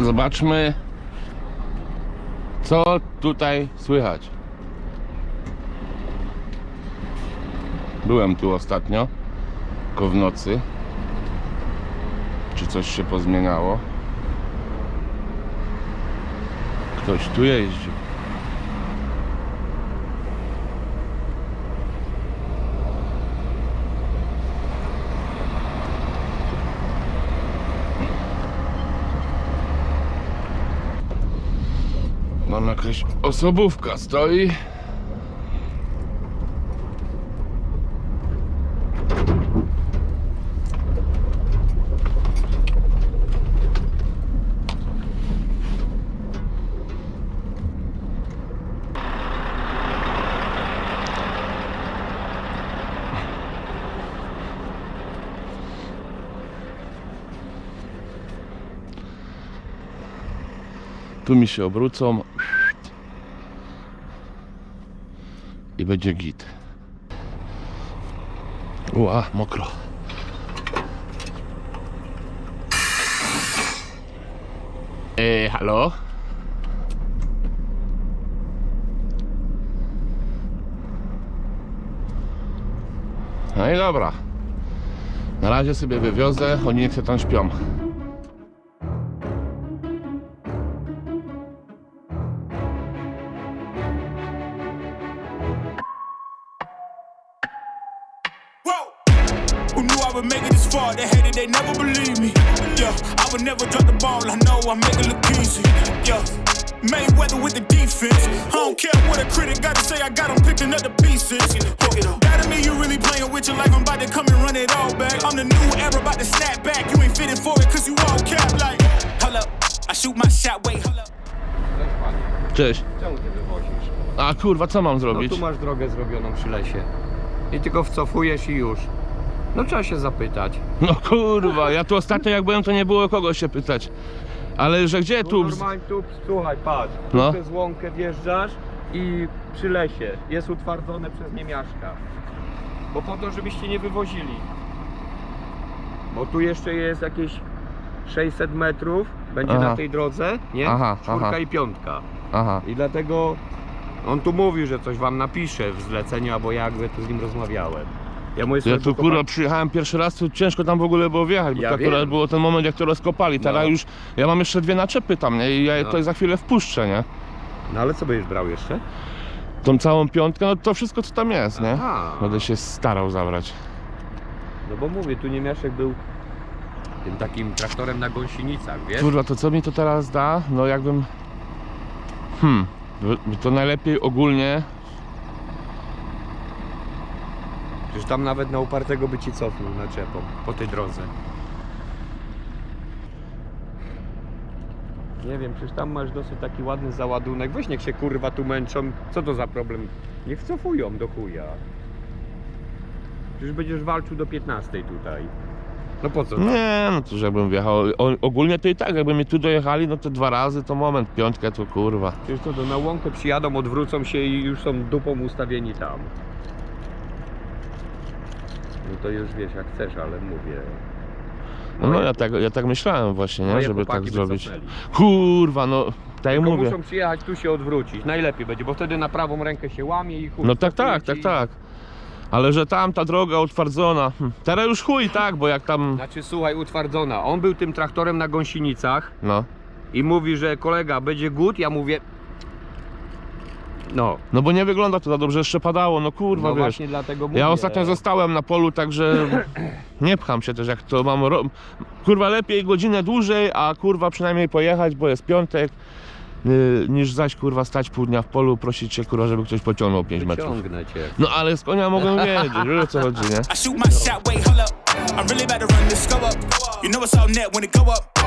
Zobaczmy, co tutaj słychać. Byłem tu ostatnio, tylko w nocy. Czy coś się pozmieniało? Ktoś tu jeździł. Jakaś osobówka stoi. Tu mi się obrócą. I będzie git. Ła, mokro. Ej, halo? No i dobra. Na razie sobie wywiozę, oni niech się tam śpią. Never drop the ball. I know I make it look easy. Yeah, Mayweather with the defense. I don't care what a critic got to say. I got them picking up the pieces. That to me, you really playing with your life. I'm about to come and run it all back. I'm the new era, about to snap back. You ain't fitting for it, cause you all cap like. Hold up, I shoot my shot. Wait, hold up. Cześć. Czemu ty wywozisz? A kurwa, co mam No zrobić? tu masz drogę zrobioną przy lesie. I tylko wcofujesz i już. No trzeba się zapytać. No kurwa, ja tu ostatnio jak byłem, to nie było kogo się pytać. Ale że gdzie Tu tu? normalnie tu, słuchaj, patrz. Tu No. przez łąkę wjeżdżasz i przy lesie jest utwardzone przez niemiaszka. Bo po to, żebyście nie wywozili. Bo tu jeszcze jest jakieś 600 metrów, będzie Aha. na tej drodze, nie? Aha, Czwórka aha. i piątka. Aha. I dlatego on tu mówił, że coś wam napisze w zleceniu, albo jakby tu z nim rozmawiałem. Ja mówię Ja tu kurwa przyjechałem pierwszy raz, to ciężko tam w ogóle było wjechać, bo Ja to akurat było ten moment jak to rozkopali. Teraz No. już, ja mam jeszcze dwie naczepy tam, nie? I ja No. tutaj za chwilę wpuszczę, nie? No ale co będziesz brał jeszcze? Tą całą piątkę, no to wszystko co tam jest, nie? Aha. Będę się starał zabrać. No bo mówię, tu Niemiaszek był tym takim traktorem na gąsienicach, wiesz? Kurwa, to co mi to teraz da? No jakbym... Hmm, to- to najlepiej ogólnie... Przecież tam nawet na upartego by ci cofnął naczepą po tej drodze. Nie wiem, przecież tam masz dosyć taki ładny załadunek. Weź niech się kurwa tu męczą. Co to za problem? Niech cofują do chuja. Przecież będziesz walczył do 15 tutaj. No po co? Nie, no to żebym wjechał. O, ogólnie to i tak, jakby mi tu dojechali, no to dwa razy, to moment, piątkę to kurwa. Przecież co to na łąkę przyjadą, odwrócą się i już są dupą ustawieni tam. No to już wiesz jak chcesz, ale mówię. No, no Moje- ja tak, ja tak myślałem właśnie, nie? moje Żeby tak by zrobić. cofnęli. Kurwa, no tak jak Tylko mówię. muszą przyjechać tu się odwrócić. Najlepiej będzie, bo wtedy na prawą rękę się łamie i chuj. No tak, tak, tak, tak. Ale że tam ta droga utwardzona. hm, Teraz już chuj, tak, bo jak tam. Znaczy słuchaj, utwardzona. On był tym traktorem na gąsienicach No. i mówi, że kolega będzie good. Ja mówię. No, No bo nie wygląda to za dobrze, jeszcze padało, no kurwa no wiesz. właśnie dlatego mówię. Ja ostatnio zostałem na polu, także nie pcham się też jak to mam. Ro... Kurwa lepiej godzinę dłużej, a kurwa przynajmniej pojechać, bo jest piątek. Yy, niż zaś kurwa stać pół dnia w polu, prosić się kurwa, żeby ktoś pociągnął 5 metrów. Wyciągnę cię. No ale z konia mogę wiedzieć, wiesz o co chodzi, nie? I shoot my shot, wait, hold up. I'm really about to run this go up. You know it's all net when it go up.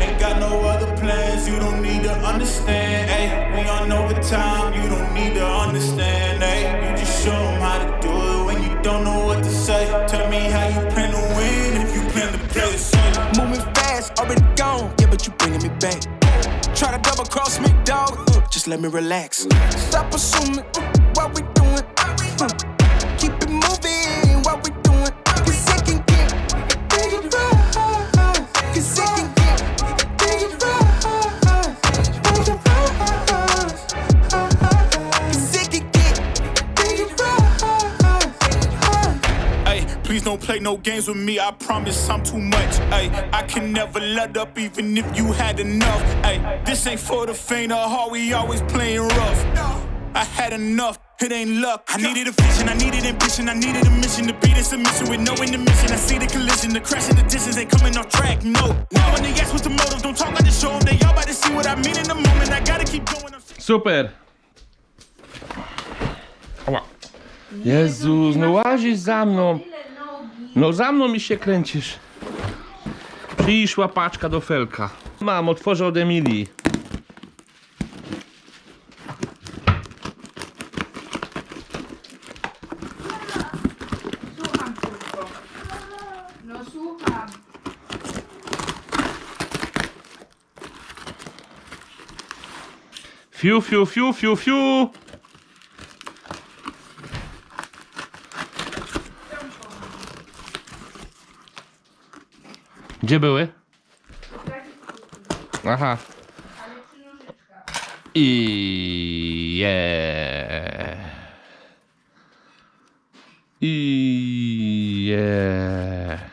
Ain't got no other plans, you don't need to understand. Ay, we on overtime, you don't need to understand. Ay, you just show 'em how to do it when you don't know what to say. Tell me how you plan to win if you plan to play the same. Moving fast, already gone. Yeah, but you bringing me back. Try to double cross me, dog. Just let me relax. Stop assuming uh, what we doing. Uh, Keep no games with me. I promise I'm too much. Ay, I can never let up even if you had enough. Ay, this ain't for the faint of heart. We always playing rough. I had enough. It ain't luck. I needed a vision, I needed ambition, I needed a mission to be in submission with no intermission. I see the collision, the crash in the distance ain't coming off track. No, no. When they ask what's the motive, don't talk, I just show them. They all about to see what I mean in the moment. I gotta keep going. I'm Super. Ała. Jezus, no łazisz za mną. No za mną mi się kręcisz. Przyszła paczka do Felka. Mam, otworzę od Emilii. Słucham tylko. No słucham. Fiu, fiu, fiu, fiu, fiu. Gdzie były? Aha. I je. I je.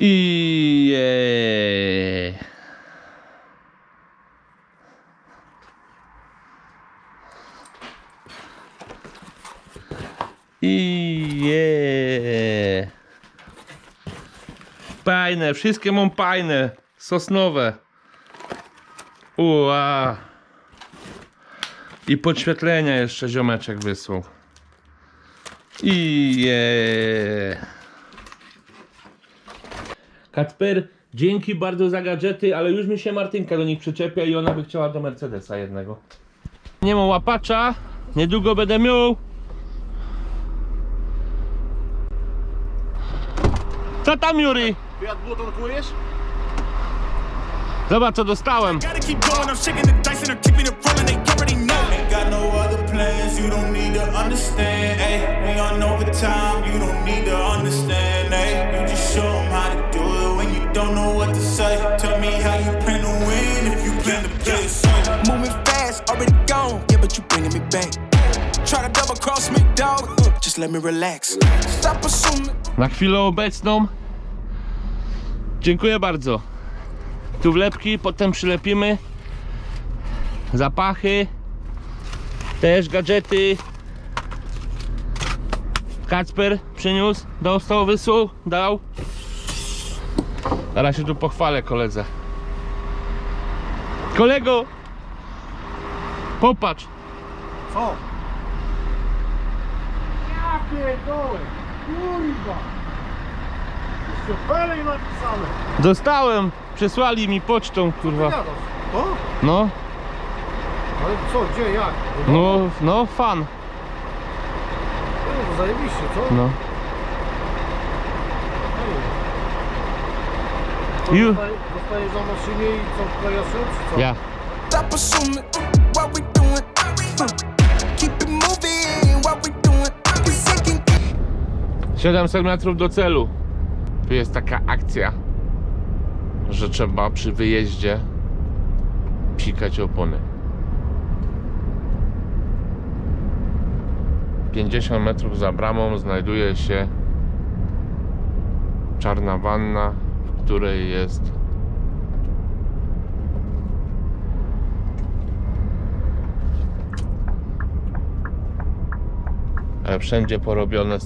I je. I je. Fajne, wszystkie mam fajne, sosnowe. Ua. I podświetlenia jeszcze ziomeczek wysłał. I je. Kacper, dzięki bardzo za gadżety, ale już mi się Martynka do nich przyczepia i ona by chciała do Mercedesa jednego. Nie mam łapacza, niedługo będę miał. Co tam Juri? Fiat Blu tankujesz? Zobacz co dostałem. Gotta keep going, I'm shaking the dice and I'm keeping it back. Try to double cross me, dog. Just let me relax. Stop assuming. Na chwilę obecną. Dziękuję bardzo. Tu wlepki, potem przylepimy. Zapachy. Też gadżety. Kacper przyniósł, dostał, wysłał, dał. Zaraz się tu pochwalę koledze. Kolego! Popatrz! Co? Ja pierdolę! Kurwa! Jeszcze felej napisane! Dostałem! Przesłali mi pocztą, kurwa. To? No, Ale co, gdzie, jak? no, no, fan. No, to zajebiście, co? No. You- dostaje- na maszynie i co, klejasz ją, czy co? Ja. 700 metrów do celu. Tu jest taka akcja, że trzeba przy wyjeździe psikać opony. 50 metrów za bramą znajduje się czarna wanna, w której jest E, Wszędzie porobione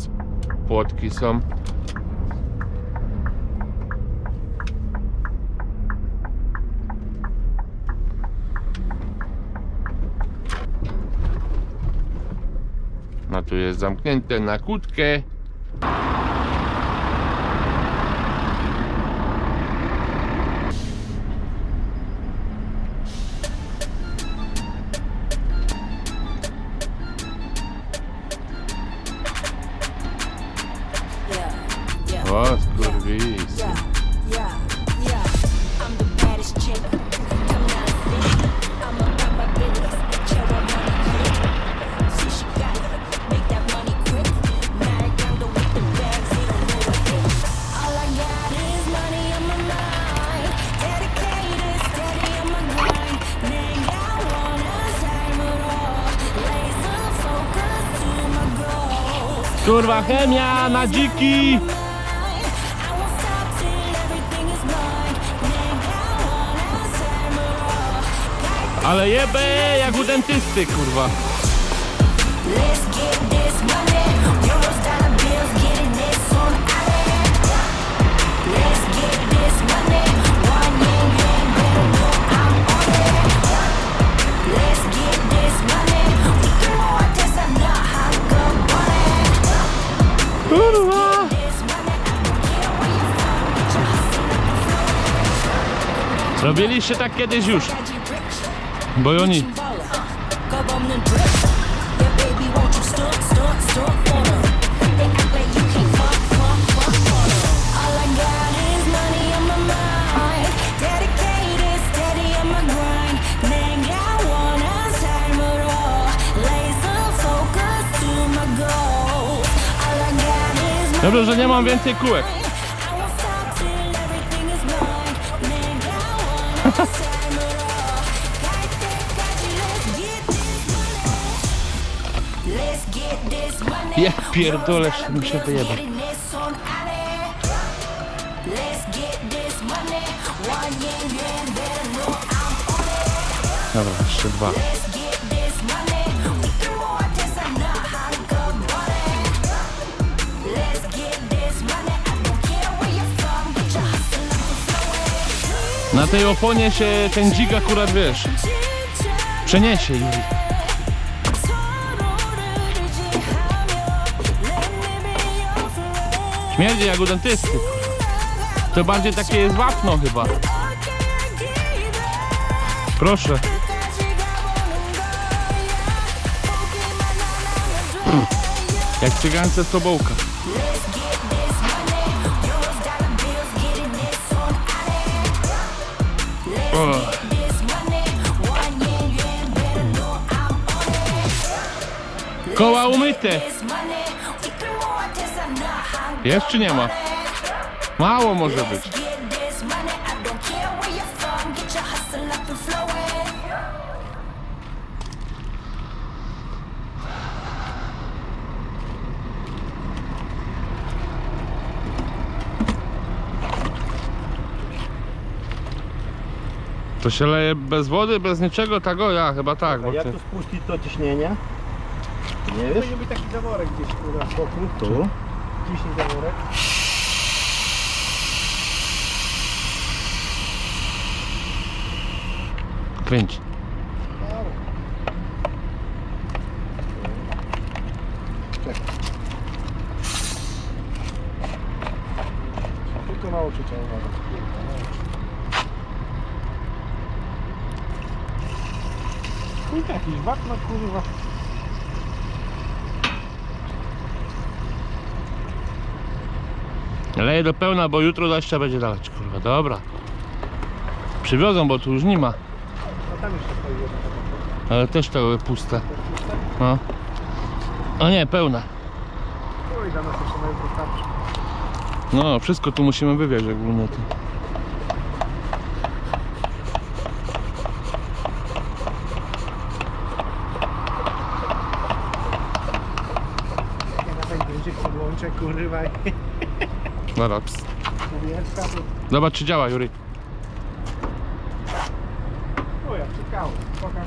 płotki są. No tu jest zamknięte na kłódkę. voz, por vez. Kurwa chemia na dziki! Care where you from. Get your hustle Robiliście tak kiedyś już. Up, you rich. Bo oni. Go bum them bricks. Yeah, baby, won't you stunt, stunt, stunt for them? They act like you can't fuck, fuck, fuck for them. All I got is money on my mind. Dedicated, steady on my grind. Nigga, I wanna time it all. Laser focus to my goals. All I got is money Dobrze, że nie mam więcej kółek. You're from. Get your hustle up to flowing. Na tej oponie się ten dzik akurat, wiesz, przeniesie Juri. Śmierdzi jak u dentysty. To bardziej takie jest wapno chyba. Proszę. Jak cygance z tobołka. Koła umyte. Jest czy nie ma? Mało może być. To się leje bez wody, bez niczego, tak o ja chyba tak. Bo Jak ty... tu spuścić to ciśnienie? Nie wiesz? Powinien być taki zaworek gdzieś kurwa z boku. Tu? Ciśnij zaworek. Kręć. Tylko na oczy trzeba uważać. Jakiś wapno kurwa. Leję do pełna, bo jutro deszcza będzie dawać, kurwa, dobra. Przywiozą, bo tu już nie ma. Ale też to puste. No. O nie, pełna. No, wszystko tu musimy wywieźć ogólnie. Tu. Kurwa Dobra, ps. Zobacz czy działa, Juri. O, jak czekałem. Pokaż.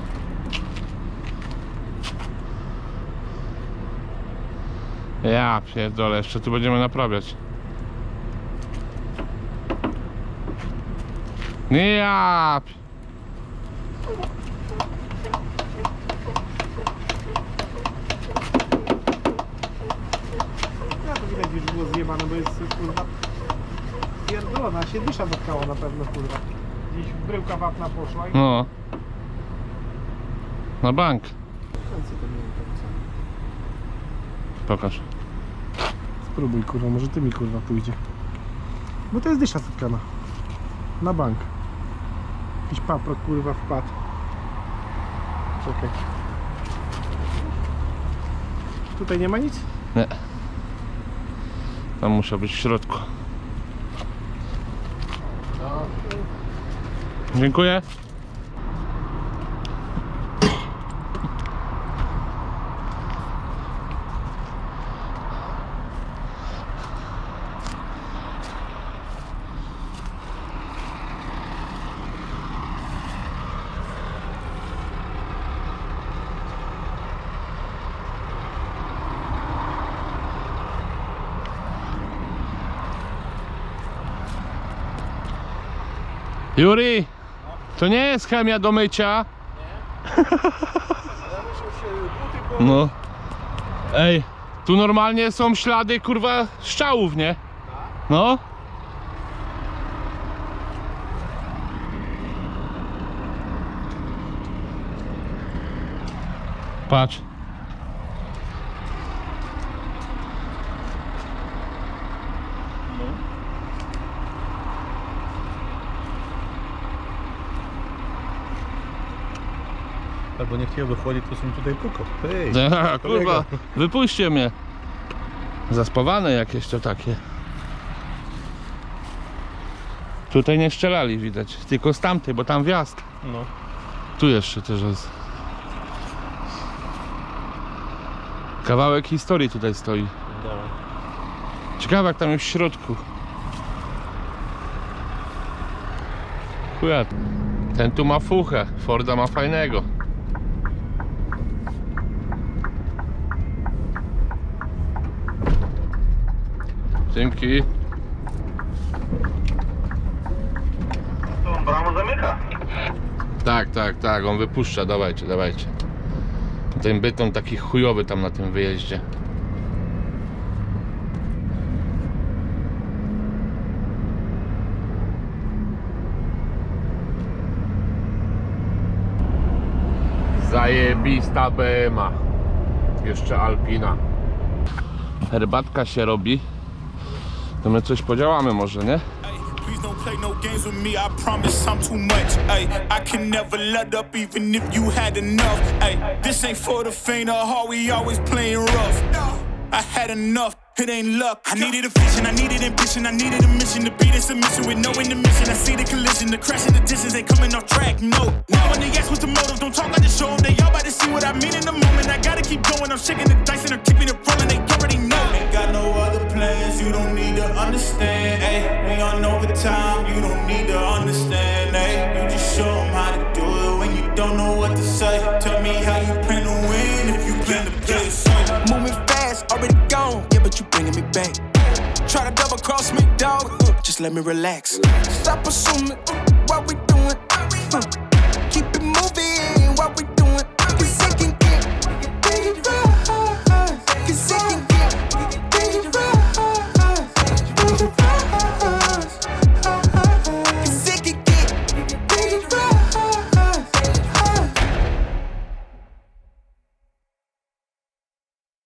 Ja pierdolę, jeszcze tu będziemy naprawiać. Ja. pi- Ja to widać było zjebane, bo jest kurwa pierdolona, się dysza dotkała na pewno kurwa. Gdzieś bryłka wapna poszła i No. Na bank. Ręce to. Pokaż. Spróbuj kurwa, może ty mi kurwa pójdzie. Bo to jest dysza spotkana. Na bank. Jakiś paprok kurwa wpadł. Czekaj. Tutaj nie ma nic? Nie. Tam musiał być w środku. Dziękuję. Juri, to nie jest chemia do mycia. No. Ej, tu normalnie są ślady kurwa strzałów, nie? No. Patrz. Albo nie chciał wychodzić, to są tutaj kuko. Hej, Aha, kurwa, wypuśćcie mnie. Zaspawane jakieś to takie. Tutaj nie strzelali widać, tylko z tamtej, bo tam wjazd. no. Tu jeszcze też jest. Kawałek historii tutaj stoi. Dawaj. Ciekawe jak tam jest w środku. Chuja. Ten tu ma fuchę, Forda ma fajnego. Dzięki. Bramo zamyka. Tak, tak, tak, on wypuszcza, dawajcie, dawajcie. Ten beton taki chujowy tam na tym wyjeździe. Zajebista BMA. Jeszcze Alpina. Herbatka się robi. To my coś podziałamy może, nie? Please don't play no games with me, I promise I'm too much. Ay, I can never let up even if you had enough. Ay, this ain't for the faint of heart, we always playing rough. I had enough, it ain't luck. I needed a vision, I needed ambition, I needed a mission to beat in submission with no intermission. I see the collision, the crash in the distance ain't coming off track, no. Now when they ask what's the motive, don't talk like the show. They all about to see what I mean in the moment. I gotta keep going, I'm shaking the dice and I'm keeping it rolling, they already know. You don't need to understand. Ay, we on overtime, you don't need to understand. Ay, you just show 'em how to do it when you don't know what to say. Tell me how you plan to win if you plan to play safe. Moving fast, already gone. Yeah, but you bringing me back. Try to double cross me, dog. Uh, Just let me relax. Stop assuming uh, what we doing. Uh,